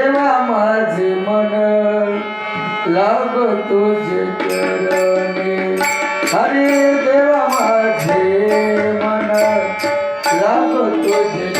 देवा माझे मन. लाग तुझे चरणे हरे देवा माझे मन. लाग तुझे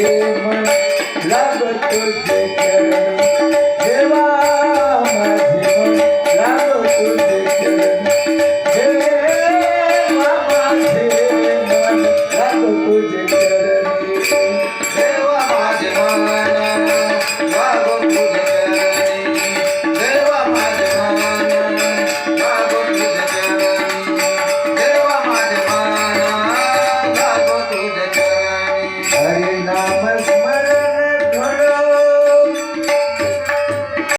પ્રેમ લાગતો જે જેવા नाम